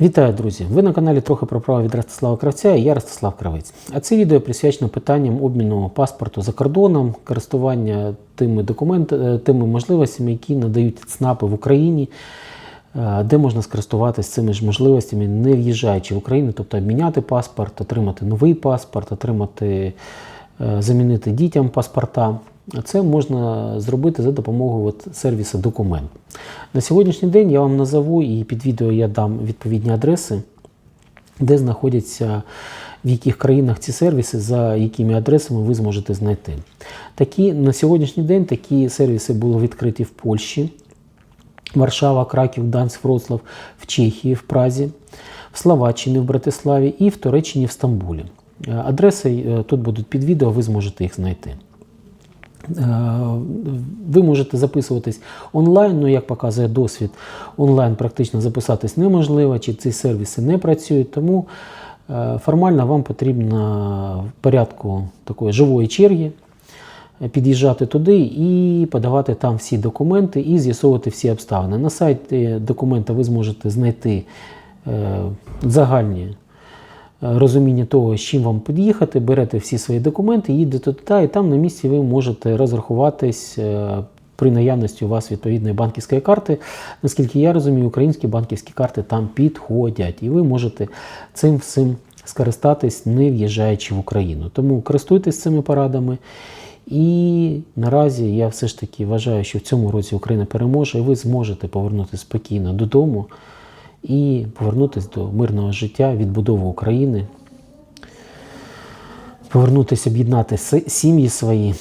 Вітаю, друзі! Ви на каналі трохи про право від Ростислава Кравця і я Ростислав Кравець. А це відео присвячено питанням обміну паспорту за кордоном, користування тими документами, тими можливостями, які надають ЦНАПи в Україні, е, де можна скористуватися цими ж можливостями, не в'їжджаючи в Україну, тобто обміняти паспорт, отримати новий паспорт, отримати, е, замінити дітям паспорта. Це можна зробити за допомогою сервісу документ. На сьогоднішній день я вам назову і під відео я дам відповідні адреси, де знаходяться в яких країнах ці сервіси, за якими адресами ви зможете знайти. Такі, на сьогоднішній день такі сервіси були відкриті в Польщі, Варшава, Краків, Данськ, Вроцлав, в Чехії, в Празі, в Словаччині, в Братиславі і в Туреччині в Стамбулі. Адреси е, тут будуть під відео, ви зможете їх знайти. Е, Ви можете записуватись онлайн, ну як показує досвід, онлайн практично записатись неможливо, чи ці сервіси не працюють, тому е, формально вам потрібно в порядку такої живої черги е, під'їжджати туди і подавати там всі документи і з'ясовувати всі обставини. На сайті документа ви зможете знайти загальні розуміння того, з чим вам під'їхати, берете всі свої документи, їдете туди, і там на місці ви можете розрахуватись е, при наявності у вас відповідної банківської карти. Наскільки я розумію, українські банківські карти там підходять, і ви можете цим всім скористатись, не в'їжджаючи в Україну. Тому користуйтесь цими порадами. І наразі я все ж таки вважаю, що в цьому році Україна переможе, і ви зможете повернутися спокійно додому і повернутися до мирного життя, відбудови України, повернутися, об'єднати сім'ї свої,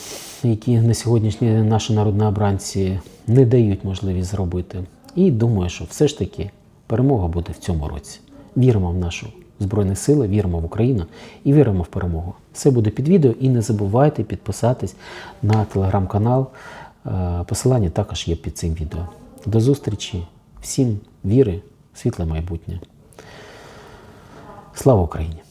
які на сьогоднішні день наші народнообранці не дають можливість зробити. І думаю, що все ж таки перемога буде в цьому році. Віримо в нашу Збройні сили, віримо в Україну і віримо в перемогу. Все буде під відео і не забувайте підписатись на телеграм-канал. Е, Посилання також є під цим відео. До зустрічі, всім віри, світле майбутнє. Слава Україні!